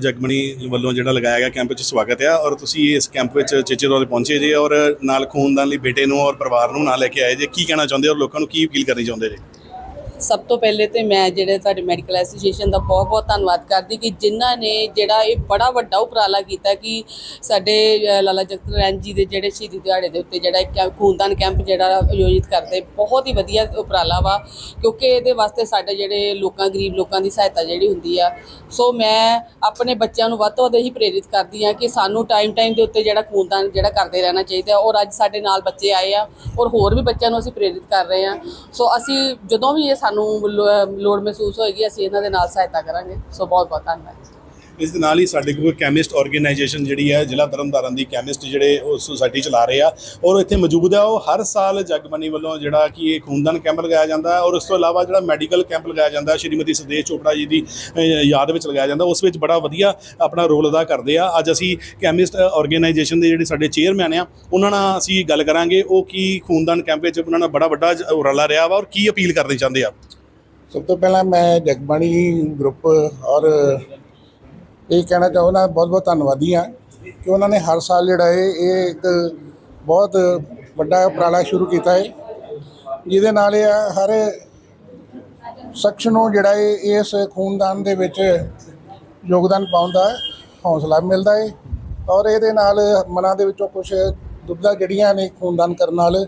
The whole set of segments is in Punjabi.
ਜਗਮਣੀ ਵੱਲੋਂ ਜਿਹੜਾ ਲਗਾਇਆ ਗਿਆ ਕੈਂਪ ਵਿੱਚ ਸਵਾਗਤ ਹੈ ਔਰ ਤੁਸੀਂ ਇਸ ਕੈਂਪ ਵਿੱਚ ਚੇਚੇ ਤੌਰ ਤੇ ਪਹੁੰਚੇ ਜੇ ਔਰ ਨਾਲ ਖੂਨਦਾਨ ਲਈ ਬੇਟੇ ਨੂੰ ਔਰ ਪਰਿਵਾਰ ਨੂੰ ਨਾਲ ਲੈ ਕੇ ਆਏ ਜੇ, ਕੀ ਕਹਿਣਾ ਚਾਹੁੰਦੇ ਔਰ ਲੋਕਾਂ ਨੂੰ ਕੀ ਅਪੀਲ ਕਰਨੀ ਚਾਹੁੰਦੇ ਜੇ? ਸਭ ਤੋਂ ਪਹਿਲੇ ਤੇ ਮੈਂ ਜਿਹੜੇ ਤੁਹਾਡੇ ਮੈਡੀਕਲ ਐਸੋਸੀਏਸ਼ਨ ਦਾ ਬਹੁਤ ਬਹੁਤ ਧੰਨਵਾਦ ਕਰਦੀ ਕਿ ਜਿਨ੍ਹਾਂ ਨੇ ਜਿਹੜਾ ਇਹ ਬੜਾ ਵੱਡਾ ਉਪਰਾਲਾ ਕੀਤਾ ਕਿ ਸਾਡੇ ਲਾਲਾ ਜਗਤ ਰਾਮ ਜੀ ਦੇ ਜਿਹੜੇ ਸ਼ਹੀਦੀ ਦਿਹਾੜੇ ਦੇ ਉੱਤੇ ਜਿਹੜਾ ਇੱਕ ਕੈਂਪ- ਖੂਨਦਾਨ ਕੈਂਪ ਜਿਹੜਾ ਆਯੋਜਿਤ ਕਰਦੇ, ਬਹੁਤ ਹੀ ਵਧੀਆ ਉਪਰਾਲਾ ਵਾ, ਕਿਉਂਕਿ ਇਹਦੇ ਵਾਸਤੇ ਸਾਡੇ ਜਿਹੜੇ ਲੋਕਾਂ, ਗਰੀਬ ਲੋਕਾਂ ਦੀ ਸਹਾਇਤਾ ਜਿਹੜੀ ਹੁੰਦੀ ਆ। ਸੋ ਮੈਂ ਆਪਣੇ ਬੱਚਿਆਂ ਨੂੰ ਵੱਧ ਤੋਂ ਵੱਧ ਇਹੀ ਪ੍ਰੇਰਿਤ ਕਰਦੀ ਆ ਕਿ ਸਾਨੂੰ ਟਾਈਮ ਟਾਈਮ ਦੇ ਉੱਤੇ ਜਿਹੜਾ ਖੂਨਦਾਨ ਜਿਹੜਾ ਕਰਦੇ ਰਹਿਣਾ ਚਾਹੀਦਾ ਔਰ ਅੱਜ ਸਾਡੇ ਨਾਲ ਬੱਚੇ ਆਏ ਆ ਔਰ ਹੋਰ ਵੀ ਬੱਚਿਆਂ ਨੂੰ ਅਸੀਂ ਪ੍ਰੇਰਿਤ ਕਰ ਰਹੇ ਆ। ਸੋ ਅਸੀਂ ਜਦੋਂ ਵੀ ਇਹ ਸਾਨੂੰ ਲੋੜ ਮਹਿਸੂਸ ਹੋਏਗੀ ਅਸੀਂ ਇਹਨਾਂ ਦੇ ਨਾਲ ਸਹਾਇਤਾ ਕਰਾਂਗੇ। ਸੋ ਬਹੁਤ ਬਹੁਤ ਧੰਨਵਾਦ। ਇਸ ਦੇ ਨਾਲ ਹੀ ਸਾਡੇ ਕੋਲ ਕੈਮਿਸਟ ਆਰਗੇਨਾਈਜੇਸ਼ਨ ਜਿਹੜੀ ਹੈ, ਜ਼ਿਲ੍ਹਾ ਤਰਨਤਾਰਨ ਦੀ ਕੈਮਿਸਟ ਜਿਹੜੇ ਉਹ ਸੁਸਾਇਟੀ ਚਲਾ ਰਹੇ ਆ। ਔਰ ਇੱਥੇ ਮੌਜੂਦ ਆ, ਉਹ ਹਰ ਸਾਲ ਜਗਮਨੀ ਵੱਲੋਂ ਜਿਹੜਾ ਕਿ ਇਹ ਖੂਨਦਾਨ ਕੈਂਪ ਲਗਾਇਆ ਜਾਂਦਾ ਔਰ ਉਸ ਤੋਂ ਇਲਾਵਾ ਜਿਹੜਾ ਮੈਡੀਕਲ ਕੈਂਪ ਲਗਾਇਆ ਜਾਂਦਾ ਸ਼੍ਰੀਮਤੀ ਸੁਦੇਸ਼ ਚੋਪੜਾ ਜੀ ਦੀ ਯਾਦ ਵਿੱਚ ਲਗਾਇਆ ਜਾਂਦਾ ਉਸ ਵਿੱਚ ਬੜਾ ਵਧੀਆ ਆਪਣਾ ਰੋਲ ਅਦਾ ਕਰਦੇ ਆ। ਅੱਜ ਅਸੀਂ ਕੈਮਿਸਟ ਆਰਗੇਨਾਈਜੇਸ਼ਨ ਦੇ ਜਿਹੜੇ ਸਾਡੇ ਚੇਅਰਮੈਨ ਆ, ਉਹਨਾਂ ਨਾਲ ਅਸੀਂ ਗੱਲ ਕਰਾਂਗੇ, ਉਹ ਕੀ ਖੂਨਦਾਨ ਕੈਂਪ ਵਿੱਚ ਉਹਨਾਂ ਨਾਲ ਬੜਾ ਵੱਡਾ ਜ- ਉਪਰਾਲਾ ਰਿਹਾ ਵਾ ਔਰ ਕੀ ਅਪੀਲ ਕਰਨੀ ਚਾਹੁੰਦੇ ਆ? ਸਭ ਤੋਂ ਪਹਿਲਾਂ ਮੈਂ ਜਗਬਾਣੀ ਗਰੁੱਪ ਔਰ ਇਹ ਕਹਿਣਾ ਚਾਹੁੰਦਾ ਬਹੁਤ ਬਹੁਤ ਧੰਨਵਾਦੀ ਹਾਂ ਕਿ ਉਹਨਾਂ ਨੇ ਹਰ ਸਾਲ ਜਿਹੜਾ ਹੈ ਇਹ ਇੱਕ ਬਹੁਤ ਵੱਡਾ ਉਪਰਾਲਾ ਸ਼ੁਰੂ ਕੀਤਾ ਹੈ। ਜਿਹਦੇ ਨਾਲ ਇਹ ਆ ਹਰ ਸ਼ਖਸ ਨੂੰ ਜਿਹੜਾ ਹੈ ਇਸ ਖੂਨਦਾਨ ਦੇ ਵਿੱਚ ਯੋਗਦਾਨ ਪਾਉਣ ਦਾ ਹੌਸਲਾ ਮਿਲਦਾ ਹੈ ਔਰ ਇਹਦੇ ਨਾਲ ਮਨਾਂ ਦੇ ਵਿੱਚੋਂ ਕੁਝ ਦੁਬਦਾ ਜਿਹੜੀਆਂ ਨੇ ਖੂਨਦਾਨ ਕਰਨ ਨਾਲ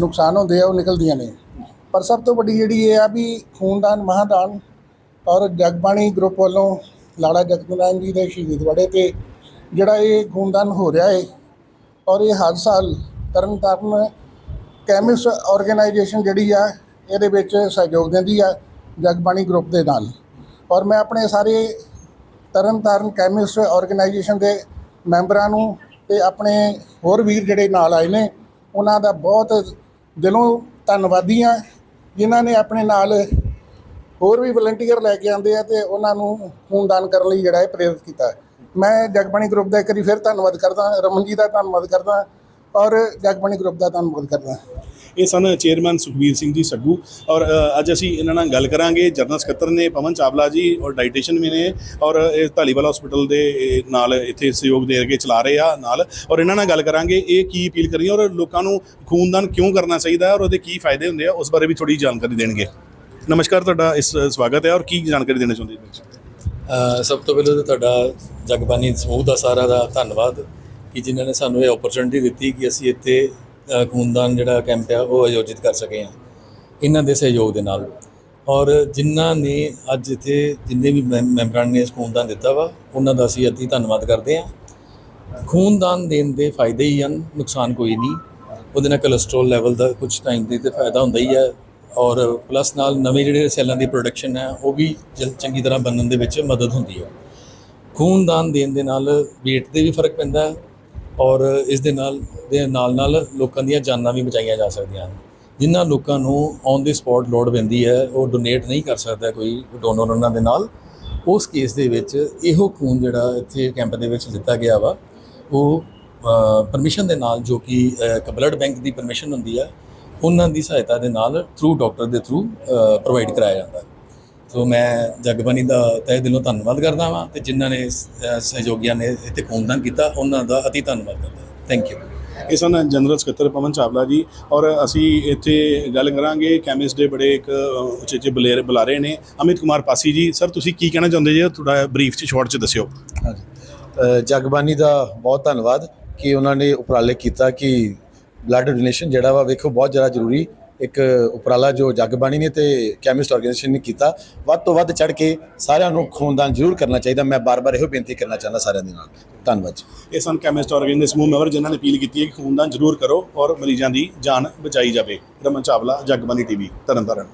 ਨੁਕਸਾਨ ਹੁੰਦੇ ਆ, ਉਹ ਨਿਕਲਦੀਆਂ ਨੇ। ਪਰ ਸਭ ਤੋਂ ਵੱਡੀ ਜਿਹੜੀ ਇਹ ਆ ਵੀ ਖੂਨਦਾਨ, ਮਹਾਦਾਨ ਔਰ ਜਗਬਾਣੀ ਗਰੁੱਪ ਵੱਲੋਂ ਲਾਲਾ ਜਗਤ ਜੀ ਦੇ ਸ਼ਹੀਦ ਵੜੇ ਤੇ ਜਿਹੜਾ ਇਹ ਖੂਨਦਾਨ ਹੋ ਰਿਹਾ ਹੈ ਔਰ ਇਹ ਹਰ ਸਾਲ ਤਰਨ ਕੈਮਿਸਟ ਆਰਗੇਨਾਈਜੇਸ਼ਨ ਜਿਹੜੀ ਆ, ਇਹਦੇ ਵਿੱਚ ਸਹਿਯੋਗ ਦਿੰਦੀ ਆ ਜਗਬਾਣੀ ਗਰੁੱਪ ਦੇ ਨਾਲ। ਔਰ ਮੈਂ ਆਪਣੇ ਸਾਰੇ ਤਰਨ ਤਾਰਨ ਕੈਮਿਸਟ ਆਰਗੇਨਾਈਜੇਸ਼ਨ ਦੇ ਮੈਂਬਰਾਂ ਨੂੰ ਤੇ ਆਪਣੇ ਹੋਰ ਵੀਰ ਜਿਹੜੇ ਨਾਲ ਆਏ ਨੇ, ਉਹਨਾਂ ਦਾ ਬਹੁਤ ਦਿਲੋਂ ਧੰਨਵਾਦੀ ਹਾਂ ਜਿਨ੍ਹਾਂ ਨੇ ਆਪਣੇ ਨਾਲ ਹੋਰ ਵੀ ਵਲੰਟੀਅਰ ਲੈ ਕੇ ਆਉਂਦੇ ਆ ਤੇ ਉਹਨਾਂ ਨੂੰ ਖੂਨਦਾਨ ਕਰਨ ਲਈ ਜਿਹੜਾ ਹੈ ਪ੍ਰੇਰਿਤ ਕੀਤਾ ਮੈਂ ਜਗਬਾਣੀ ਗਰੁੱਪ ਦਾ ਇੱਕ ਵਾਰੀ ਫਿਰ ਧੰਨਵਾਦ ਕਰਦਾ ਰਮਨ ਜੀ ਦਾ ਧੰਨਵਾਦ ਕਰਦਾ ਔਰ ਜਗਬਾਣੀ ਗਰੁੱਪ ਦਾ ਧੰਨਵਾਦ ਕਰਦਾ। ਇਹ ਸਨ ਚੇਅਰਮੈਨ ਸੁਖਬੀਰ ਸਿੰਘ ਜੀ ਸੱਗੂ ਔਰ ਅੱਜ ਅਸੀਂ ਇਹਨਾਂ ਨਾਲ ਗੱਲ ਕਰਾਂਗੇ। ਜਨਰਲ ਸਕੱਤਰ ਨੇ ਪਵਨ ਚਾਵਲਾ ਜੀ ਔਰ ਡਾਈਟੀਸ਼ੀਅਨ ਵੀ ਨੇ ਔਰ ਇਹ ਧਾਲੀਵਾਲ ਹਸਪੀਟਲ ਦੇ ਨਾਲ ਇੱਥੇ ਸਹਿਯੋਗ ਦੇ ਕੇ ਚਲਾ ਰਹੇ ਆ ਨਾਲ ਔਰ ਇਹਨਾਂ ਨਾਲ ਗੱਲ ਕਰਾਂਗੇ। ਇਹ ਕੀ ਅਪੀਲ ਕਰੀ ਔਰ ਲੋਕਾਂ ਨੂੰ ਖੂਨਦਾਨ ਕਿਉਂ ਕਰਨਾ ਚਾਹੀਦਾ ਔਰ ਉਹਦੇ ਕੀ ਫਾਇਦੇ ਹੁੰਦੇ ਆ, ਉਸ ਬਾਰੇ ਵੀ ਥੋੜੀ ਜਾਣਕਾਰੀ ਦੇਣਗੇ। ਨਮਸਕਾਰ, ਤੁਹਾਡਾ ਇਸ ਸਵਾਗਤ ਹੈ ਔਰ ਕੀ ਜਾਣਕਾਰੀ ਦੇਣਾ ਚਾਹੁੰਦੇ ਹੋ ਸਭ ਤੋਂ ਪਹਿਲਾਂ ਤਾਂ ਤੁਹਾਡਾ ਜਗਬਾਨੀ ਸਮੂਹ ਦਾ ਸਾਰਾ ਦਾ ਧੰਨਵਾਦ ਕਿ ਜਿਨ੍ਹਾਂ ਨੇ ਸਾਨੂੰ ਇਹ ਓਪਰਚੁਨਿਟੀ ਦਿੱਤੀ ਕਿ ਅਸੀਂ ਇੱਥੇ ਖੂਨਦਾਨ ਜਿਹੜਾ ਕੈਂਪ ਆ ਉਹ ਆਯੋਜਿਤ ਕਰ ਸਕੇ ਹਾਂ, ਇਹਨਾਂ ਦੇ ਸਹਿਯੋਗ ਦੇ ਨਾਲ। ਔਰ ਜਿਨ੍ਹਾਂ ਨੇ ਅੱਜ ਇੱਥੇ ਜਿੰਨੇ ਵੀ ਮੈਂ- ਮੈਂਬਰਾਂ ਨੇ ਇਸ ਖੂਨਦਾਨ ਦਿੱਤਾ ਵਾ, ਉਹਨਾਂ ਦਾ ਅਸੀਂ ਅਤੀ ਧੰਨਵਾਦ ਕਰਦੇ ਹਾਂ। ਖੂਨਦਾਨ ਦੇਣ ਦੇ ਫਾਇਦੇ ਹੀ ਹਨ, ਨੁਕਸਾਨ ਕੋਈ ਨਹੀਂ। ਉਹਦੇ ਨਾਲ ਕੋਲੇਸਟ੍ਰੋਲ ਲੈਵਲ ਦਾ ਕੁਝ ਟਾਈਮ ਦੇ ਤੇ ਫਾਇਦਾ ਹੁੰਦਾ ਹੀ ਹੈ। ਔਰ ਪਲੱਸ ਨਾਲ ਨਵੇਂ ਜਿਹੜੇ ਸੈੱਲਾਂ ਦੀ ਪ੍ਰੋਡਕਸ਼ਨ ਹੈ, ਉਹ ਵੀ ਜਲ- ਚੰਗੀ ਤਰ੍ਹਾਂ ਬਣਨ ਦੇ ਵਿੱਚ ਮਦਦ ਹੁੰਦੀ ਹੈ। ਖੂਨਦਾਨ ਦੇਣ ਦੇ ਨਾਲ weight ਤੇ ਵੀ ਫ਼ਰਕ ਪੈਂਦਾ ਹੈ ਔਰ ਇਸ ਦੇ ਨਾਲ ਦੇ ਨਾਲ ਨਾਲ ਲੋਕਾਂ ਦੀਆਂ ਜਾਨਾਂ ਵੀ ਬਚਾਈਆਂ ਜਾ ਸਕਦੀਆਂ ਹਨ। ਜਿਨ੍ਹਾਂ ਲੋਕਾਂ ਨੂੰ ਔਨ ਦੀ ਸਪੌਟ ਲੋੜ ਪੈਂਦੀ ਹੈ, ਉਹ ਡੋਨੇਟ ਨਹੀਂ ਕਰ ਸਕਦਾ ਕੋਈ ਡੋਨਰ ਉਹਨਾਂ ਦੇ ਨਾਲ, ਉਸ ਕੇਸ ਦੇ ਵਿੱਚ ਇਹੋ ਖੂਨ ਜਿਹੜਾ ਇੱਥੇ ਕੈਂਪ ਦੇ ਵਿੱਚ ਦਿੱਤਾ ਗਿਆ ਵਾ, ਉਹ ਪਰਮਿਸ਼ਨ ਦੇ ਨਾਲ ਜੋ ਕਿ ਇੱਕ ਬਲੱਡ ਬੈਂਕ ਦੀ ਪਰਮਿਸ਼ਨ ਹੁੰਦੀ ਹੈ ਉਹਨਾਂ ਦੀ ਸਹਾਇਤਾ ਦੇ ਨਾਲ ਥਰੂ ਡਾਕਟਰ ਦੇ ਥਰੂ ਪ੍ਰੋਵਾਈਡ ਕਰਾਇਆ ਜਾਂਦਾ ਹੈ। ਸੋ ਮੈਂ ਜਗਬਾਨੀ ਦਾ ਤਹਿ ਦਿਲੋਂ ਧੰਨਵਾਦ ਕਰਦਾ ਹਾਂ ਤੇ ਜਿਨ੍ਹਾਂ ਨੇ ਇਸ, ਸਹਿਯੋਗੀਆਂ ਨੇ ਇੱਥੇ ਖੂਨਦਾਨ ਕੀਤਾ ਉਹਨਾਂ ਦਾ ਅਤੀ ਧੰਨਵਾਦ ਕਰਦਾ ਥੈਂਕ ਯੂ ਇਹ ਸਨ ਜਨਰਲ ਸਕੱਤਰ ਪਵਨ ਚਾਵਲਾ ਜੀ ਔਰ ਅਸੀਂ ਇੱਥੇ ਗੱਲ ਕਰਾਂਗੇ ਕੈਮਿਸਟ ਦੇ ਬੜੇ ਇੱਕ ਅ, ਉੱਚੇ ਉੱਚੇ ਬਲੇਰ ਬੁਲਾਰੇ ਨੇ ਅਮਿਤ ਕੁਮਾਰ ਪਾਸੀ ਜੀ। ਸਰ ਤੁਸੀਂ ਕੀ ਕਹਿਣਾ ਚਾਹੁੰਦੇ ਜੀ? ਥੋੜਾ ਬਰੀਫ ਚ ਸ਼ਾਰਟ ਚ ਦੱਸਿਓ। ਹਾਂਜੀ। ਜਗਬਾਨੀ ਦਾ ਬਹੁਤ ਧੰਨਵਾਦ ਕਿ ਉਹਨਾਂ ਨੇ ਉਪਰਾਲੇ ਕੀਤਾ ਕਿ ਬਲੱਡ ਡੋਨੇਸ਼ਨ ਜਿਹੜਾ ਵਾ ਵੇਖੋ ਬਹੁਤ ਜ਼ਿਆਦਾ ਜ਼ਰੂਰੀ ਇੱਕ ਉਪਰਾਲਾ ਜੋ ਜਗਬਾਣੀ ਨੇ ਤੇ ਕੈਮਿਸਟ ਆਰਗੇਨਾਈਜੇਸ਼ਨ ਨੇ ਕੀਤਾ। ਵੱਧ ਤੋਂ ਵੱਧ ਚੜ ਕੇ ਸਾਰਿਆਂ ਨੂੰ ਖੂਨਦਾਨ ਜ਼ਰੂਰ ਕਰਨਾ ਚਾਹੀਦਾ। ਮੈਂ ਬਾਰ-ਬਾਰ ਇਹੋ ਬੇਨਤੀ ਕਰਨਾ ਚਾਹੁੰਦਾ ਸਾਰਿਆਂ ਦੇ ਨਾਲ। ਧੰਨਵਾਦ ਜੀ। ਇਹ ਸਨ ਕੈਮਿਸਟ ਆਰਗੇਨ ਦੇ ਸਮੂਹ ਮੈਂਬਰ ਜਿਨ੍ਹਾਂ ਨੇ ਅਪੀਲ ਕੀਤੀ ਹੈ ਕਿ ਖੂਨਦਾਨ ਜ਼ਰੂਰ ਕਰੋ ਔਰ ਮਰੀਜ਼ਾਂ ਦੀ ਜਾਨ ਬਚਾਈ ਜਾਵੇ। ਰਮਨ ਚਾਵਲਾ ਜਗਬਾਨੀ ਟੀਵੀ, ਤਰਨਤਾਰਨ।